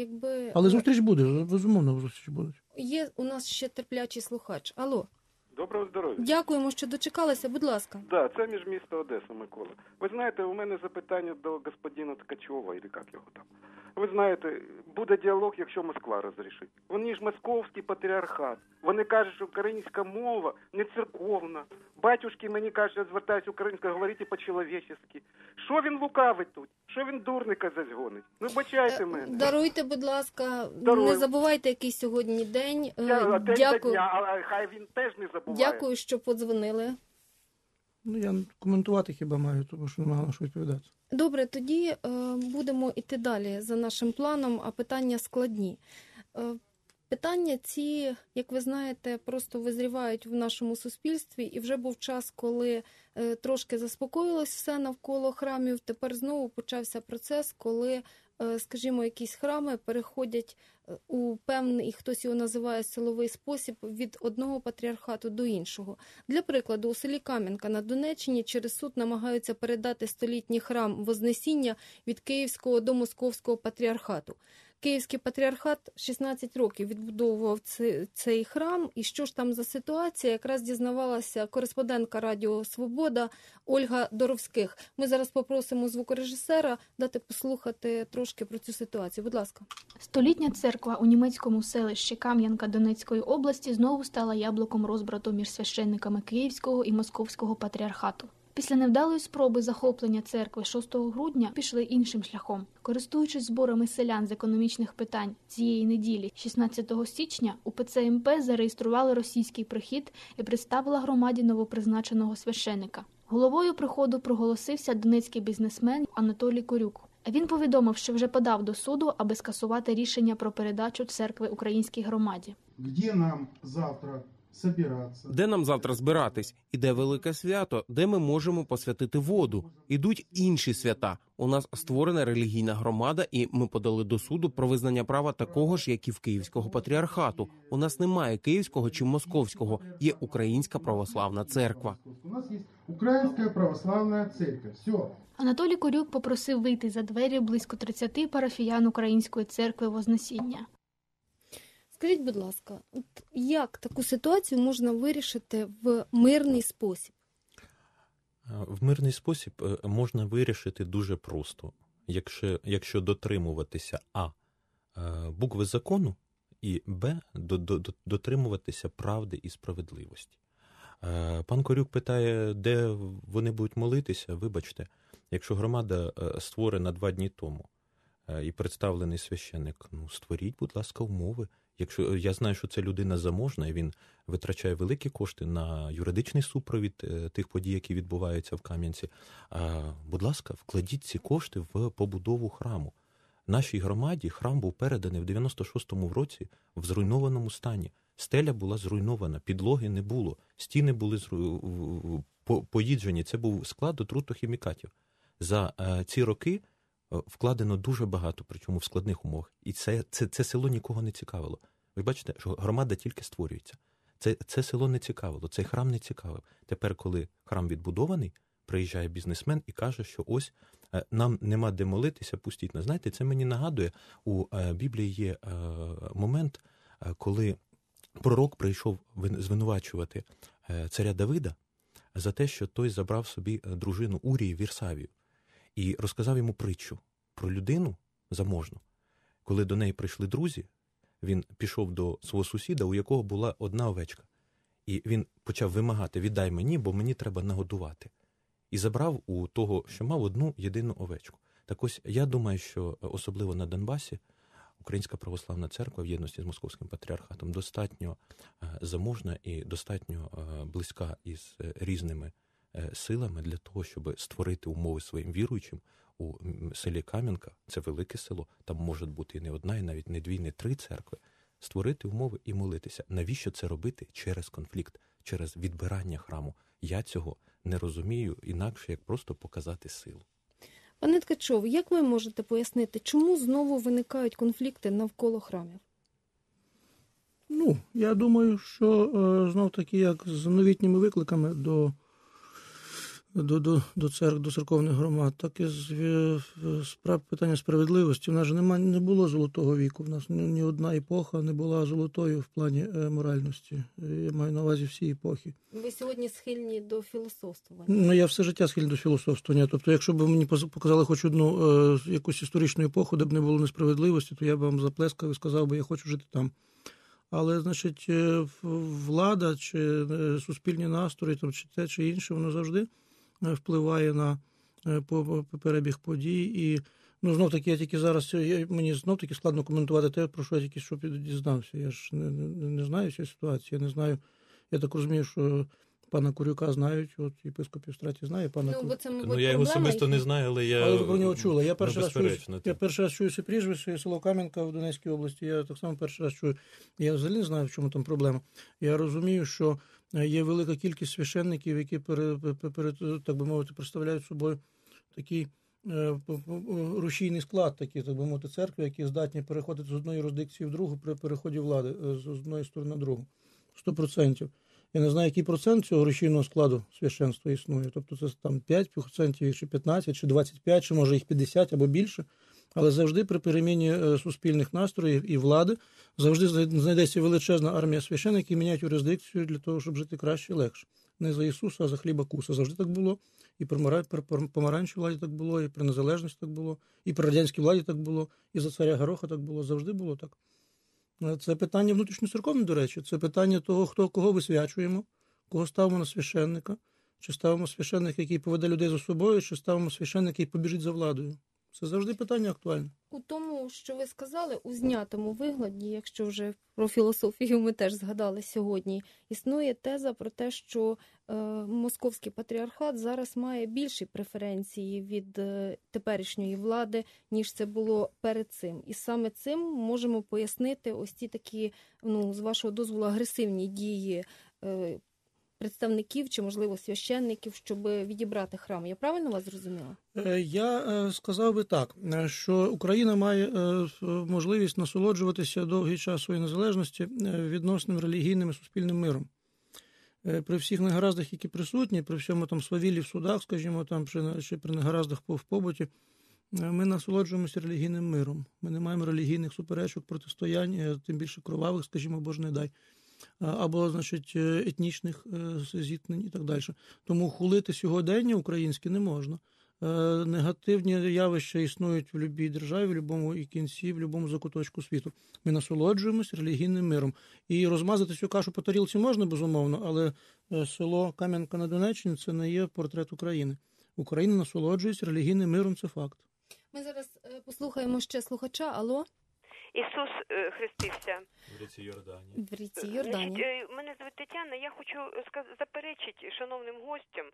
якби Але е, зустріч буде, безумовно, зустріч буде. є у нас ще терплячий слухач. Алло, Доброго здоров'я. дякуємо, що дочекалися. Будь ласка. Да, це між місто Одеса, Микола. Ви знаєте, у мене запитання до господина Ткачова, і як його там. Ви знаєте, буде діалог, якщо Москва розрішить. Вони ж московський патріархат. Вони кажуть, що українська мова не церковна. Батюшки мені кажуть, я звертаюсь українською, говорите по-чоловічески. Що він лукавить тут? Що він дурника зась гонить? Ну, бачайте Е, мене. Даруйте, будь ласка, Дарую. не забувайте, який сьогодні день. Е, Я, Дякую, дня, але хай він теж не забуває. дякую, що подзвонили. Ну, я коментувати хіба маю, тому що немає на що відповідати. Добре, тоді е, будемо йти далі за нашим планом, а питання складні. Е, питання ці, як ви знаєте, просто визрівають в нашому суспільстві, і вже був час, коли е, трошки заспокоїлось все навколо храмів. Тепер знову почався процес, коли, скажімо, якісь храми переходять е, у певний, хтось його називає силовий спосіб від одного патріархату до іншого. Для прикладу, у селі Кам'янка на Донеччині через суд намагаються передати столітній храм Вознесіння від Київського до Московського патріархату. Київський патріархат 16 років відбудовував цей, храм. І що ж там за ситуація? Якраз дізнавалася кореспондентка Радіо Свобода Ольга Доровських. Ми зараз попросимо звукорежисера дати послухати трошки про цю ситуацію. Будь ласка. Столітня церква у німецькому селищі Кам'янка Донецької області знову стала яблуком розбрату між священниками Київського і Московського патріархату. Після невдалої спроби захоплення церкви 6 грудня пішли іншим шляхом. Користуючись зборами селян з економічних питань цієї неділі, 16 січня, УПЦ МП зареєстрували російський прихід і представила громаді новопризначеного священика. Головою приходу проголосився донецький бізнесмен Анатолій Корюк. Він повідомив, що вже подав до суду, аби скасувати рішення про передачу церкви українській громаді. где нам завтра собираться. Де нам завтра збиратись? Іде велике свято, де ми можемо посвятити воду. Ідуть інші свята. У нас створена релігійна громада, і ми подали до суду про визнання права такого ж, як і в Київського патріархату. У нас немає київського чи московського, є Українська православна церква. У нас есть Украинская православная церковь. Все. Анатолій Корюк попросив вийти за двері близько 30 парафіян Української церкви Вознесіння. Скажіть, будь ласка, як таку ситуацію можна вирішити в мирний спосіб? Е, В мирний спосіб е, можна вирішити дуже просто, якщо, якщо дотримуватися а е, букви закону і б до- до- до- дотримуватися правди і справедливості. Пан Корюк питає, де вони будуть молитися. Вибачте, якщо громада створена два дні тому і представлений священник, ну створіть, будь ласка, умови. Якщо я знаю, що це людина заможна, і він витрачає великі кошти на юридичний супровід е, тих подій, які відбуваються в Кам'янці. Будь ласка, вкладіть ці кошти в побудову храму. Нашій громаді храм був переданий в 96-му році в зруйнованому стані. Стеля була зруйнована, підлоги не було, стіни були зру... поїджені. Це був склад отрутохімікатів. За е, ці роки е, вкладено дуже багато, причому в складних умовах. І це, це, це село нікого не цікавило. Ви бачите, що громада тільки створюється. Це, це село не цікавило, цей храм не цікавив. Тепер, коли храм відбудований, приїжджає бізнесмен і каже, що ось е, нам нема де молитися, пустіть нас. Знаєте, це мені нагадує, у е, Біблії є е, момент, коли пророк прийшов звинувачувати царя Давида за те, що той забрав собі дружину Урії Вірсавію і розказав йому притчу про людину заможну. Коли до неї прийшли друзі, він пішов до свого сусіда, у якого була одна овечка. І він почав вимагати: віддай мені, бо мені треба нагодувати. І забрав у того, що мав одну єдину овечку. Так ось я думаю, що е, особливо на Донбасі Українська православна церква в єдності з московським патріархатом достатньо е, заможна і достатньо е, близька із різними силами для того, щоб створити умови своїм віруючим у селі Кам'янка. Це велике село. Там може бути і не одна, і навіть не дві, не три церкви. Створити умови і молитися. Навіщо це робити через конфлікт, через відбирання храму? Я цього не розумію інакше, як просто показати силу. Пане Ткачов, як ви можете пояснити, чому знову виникають конфлікти навколо храмів? Ну, я думаю, що е, знов таки, як з новітніми викликами до до, до, до, церк, до церковних громад, так і з, е, справ питання справедливості. У нас же нема, не було золотого віку. В нас ні, ні одна епоха не була золотою в плані е, моральності. Е, Я маю на увазі всі епохи. Ви сьогодні схильні до філософствування. Ну, я все життя схильний до філософствування. Тобто, якщо б мені показали хоч одну е, якусь історичну епоху, де б не було несправедливості, то я б вам заплескав і сказав би, я хочу жити там. Але, значить, влада чи суспільні настрої, там, чи те, чи інше, воно завжди впливає на е, перебіг подій. І ну, знов таки, я тільки зараз я, мені знов таки складно коментувати те, про що я тільки що дізнався. Я ж не, не, не знаю цієї ситуації. Я не знаю. Я так розумію, що пана Курюка знають, от єпископ Євстратій знає пана Ну, Курюка. бо це, мабуть, Ну я його особисто не знаю, але я Але ви про нього чули. Я перший ну, раз чую, я перший раз чую це прізвище, село Кам'янка в Донецькій області. Я так само перший раз чую. Я взагалі не знаю, в чому там проблема. Я розумію, що е, є велика кількість священників, які так би мовити, представляють собою такий е, рушійний склад, такі, так би мовити, церкви, які здатні переходити з одної юрисдикції в другу при переході влади е, з одної сторони на другу. Сто процентів. Я не знаю, який процент цього рушійного складу священства існує. Тобто це там 5%, чи 15, чи 25, чи може їх 50 або більше. Але завжди при переміні е, суспільних настроїв і влади завжди знайдеться величезна армія священиків, які міняють юрисдикцію для того, щоб жити краще і легше. Не за Ісуса, а за хліба куса. Завжди так було. І при Мара- при пом- помаранчевій владі так було, і при незалежності так було, і при радянській владі так було, і за царя Гороха так було. Завжди було так. Е, Це питання внутрішньоцерковне, до речі. Це питання того, хто кого висвячуємо, кого ставимо на священника, чи ставимо священника, який поведе людей за собою, чи ставимо священника, який побіжить за владою. Це завжди питання актуальне. У тому, що ви сказали, у знятому вигляді, якщо вже про філософію ми теж згадали сьогодні, існує теза про те, що е, московський патріархат зараз має більші преференції від е, теперішньої влади, ніж це було перед цим. І саме цим можемо пояснити ось ці такі, ну, з вашого дозволу, агресивні дії. Е, Представників чи, можливо, священників, щоб відібрати храм. Я правильно вас зрозуміла? Е, Я е, сказав би так, е, що Україна має можливість насолоджуватися довгий час своєї незалежності відносним релігійним і суспільним миром. При всіх негараздах, які присутні, при всьому там свавіллі в судах, скажімо, там чи, при негараздах в побуті, ми насолоджуємося релігійним миром. Ми не маємо релігійних суперечок, протистоянь, тим більше кровавих, скажімо, боже не дай. А, Або, значить, е, етнічних е, зіткнень і так далі. Тому хулити сьогодення українське не можна. Е, негативні явища існують в будь-якій державі, в будь-якому і кінці, в будь-якому закуточку світу. Ми насолоджуємось релігійним миром. І розмазати цю кашу по тарілці можна, безумовно, але е, село Кам'янка на Донеччині це не є портрет України. Україна насолоджується релігійним миром, це факт. Ми зараз е, послухаємо ще слухача. Алло, Ісус е, хрестився. В ріці Йорданії. в ріці Значить, е, мене звати Тетяна. Я хочу заперечити шановним гостям,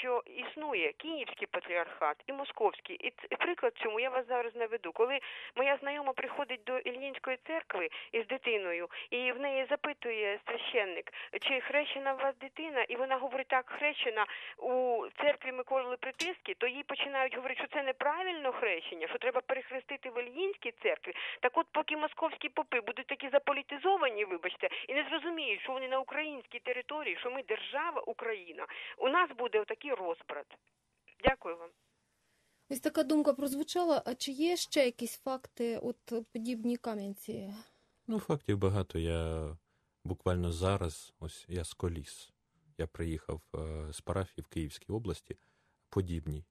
що існує Київський патріархат і Московський. І приклад цьому я вас зараз наведу. Коли моя знайома приходить до Ільїнської церкви із дитиною, і в неї запитує священник, чи хрещена у вас дитина, і вона говорить, так, хрещена у церкві Миколи Притиски, то їй починають говорити, що це неправильно хрещення, що треба перехрестити в Ільїнській церкві. Так от, поки московські попи будуть такі заполітизовані, вибачте, і не зрозуміють, що вони на українській території, що ми держава Україна, у нас буде отакий розбрат. Дякую вам. Ось така думка прозвучала. А чи є ще якісь факти, от подібні кам'янці? Ну, фактів багато. Я буквально зараз, ось я з коліс. Я приїхав е, з парафії в Київській області, подібній.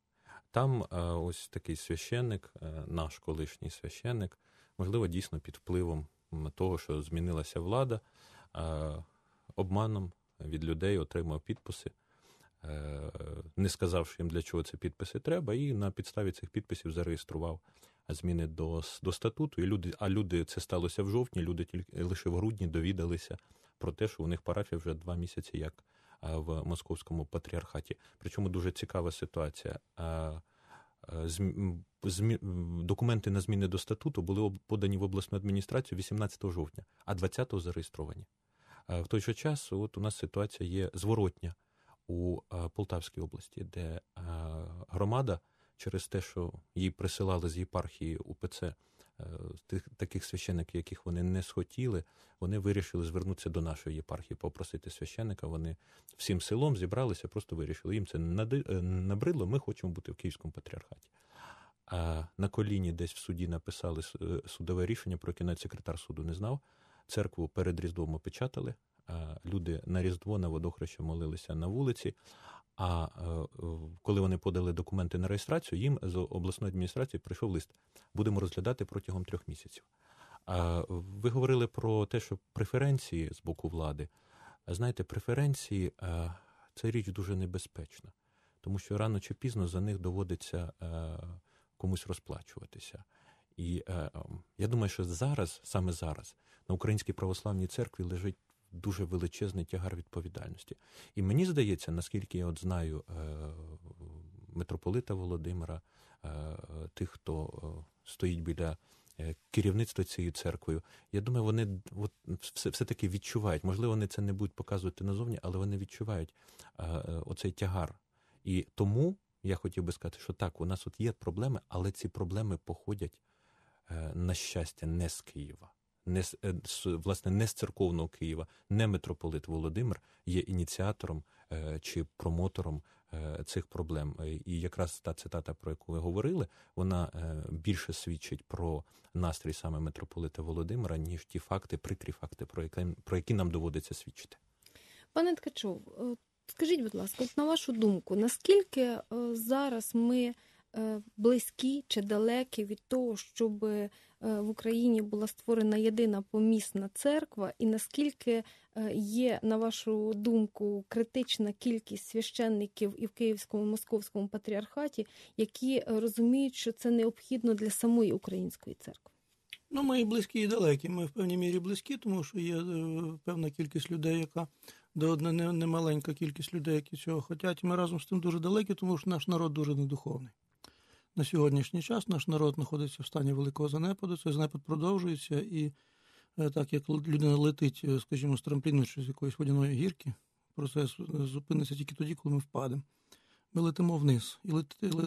Там е, ось такий священник, е, наш колишній священник, можливо, дійсно під впливом того, що змінилася влада, е, обманом від людей отримав підписи, е, не сказавши їм, для чого ці підписи треба, і на підставі цих підписів зареєстрував зміни до, до статуту. І люди, а люди це сталося в жовтні. Люди тільки лише в грудні довідалися про те, що у них парафія вже два місяці як в московському патріархаті. Причому дуже цікава ситуація. Документи на зміни до статуту були подані в обласну адміністрацію 18 жовтня, а 20-го зареєстровані. В той же час от у нас ситуація є зворотня у Полтавській області, де громада через те, що їй присилали з єпархії УПЦ е, тих таких священників, яких вони не схотіли, вони вирішили звернутися до нашої єпархії, попросити священника. Вони всім селом зібралися, просто вирішили. Їм це е, набридло. Ми хочемо бути в Київському патріархаті. А на коліні десь в суді написали е, судове рішення, про яке навіть секретар суду не знав. Церкву перед Різдвом опечатали. Люди на Різдво на водохреща молилися на вулиці. А е, е, коли вони подали документи на реєстрацію, їм з обласної адміністрації прийшов лист. Будемо розглядати протягом трьох місяців. Ви говорили про те, що преференції з боку влади. Знаєте, преференції е, це річ дуже небезпечна, тому що рано чи пізно за них доводиться е, комусь розплачуватися. І е, ем, я думаю, що зараз, саме зараз, на Українській православній церкві лежить дуже величезний тягар відповідальності. І мені здається, наскільки я от знаю е, митрополита Володимира, е, тих, хто е, стоїть біля керівництва цією церквою, я думаю, вони от, все, все-таки відчувають. Можливо, вони це не будуть показувати назовні, але вони відчувають оцей тягар. І тому я хотів би сказати, що так, у нас от є проблеми, але ці проблеми походять, на щастя, не з Києва. Не з, е, власне, не з церковного Києва, не митрополит Володимир є ініціатором е, чи промотором е, цих проблем. І якраз та цитата, про яку ви говорили, вона більше свідчить про настрій саме митрополита Володимира, ніж ті факти, прикрі факти, про які, про які нам доводиться свідчити. Пане Ткачов, скажіть, будь ласка, на вашу думку, наскільки зараз ми близькі чи далекі від того, щоб е, в Україні була створена єдина помісна церква, і наскільки е, є, на вашу думку, критична кількість священників і в Київському і Московському патріархаті, які е, розуміють, що це необхідно для самої української церкви? Ну, ми і близькі, і далекі. Ми в певній мірі близькі, тому що є е, певна кількість людей, яка до одна не- немаленька кількість людей, які цього хочуть. Ми разом з тим дуже далекі, тому що наш народ дуже недуховний. На сьогоднішній час наш народ знаходиться в стані великого занепаду. Цей занепад продовжується, і е, так як людина летить, е, скажімо, з трампліну чи з якоїсь водяної гірки, процес е, зупиниться тільки тоді, коли ми впадемо. Ми летимо вниз і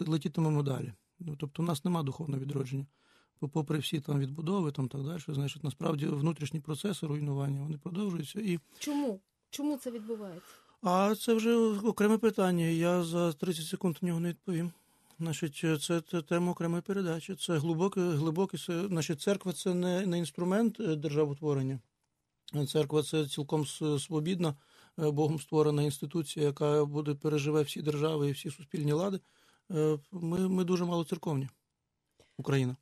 летітимемо далі. Ну, тобто, у нас нема духовного відродження попри всі там відбудови, там так далі, значить, насправді внутрішні процеси руйнування вони продовжуються. І Чому? Чому це відбувається? а це вже окреме питання. Я за 30 секунд на нього не відповім. Значить, це, це тема окремої передачі. Це глибоке, глибоке, це, значить, церква це не, не інструмент е, державотворення. Церква це цілком свобідна, е, Богом створена інституція, яка буде переживе всі держави і всі суспільні лади. Е, Ми, ми дуже мало церковні. Україна.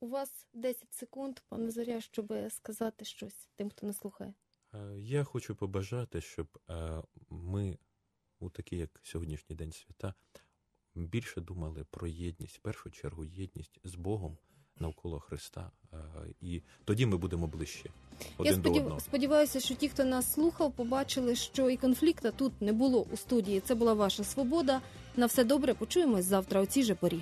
У вас 10 секунд, пане Заря, щоб сказати щось тим, хто не слухає. Я хочу побажати, щоб ми у такий, як сьогоднішній день свята, більше думали про єдність, в першу чергу єдність з Богом навколо Христа. Е, І тоді ми будемо ближче один Я до одного. сподіваюся, що ті, хто нас слухав, побачили, що і конфлікта тут не було у студії. Це була ваша свобода. На все добре. Почуємось завтра У цій же порі.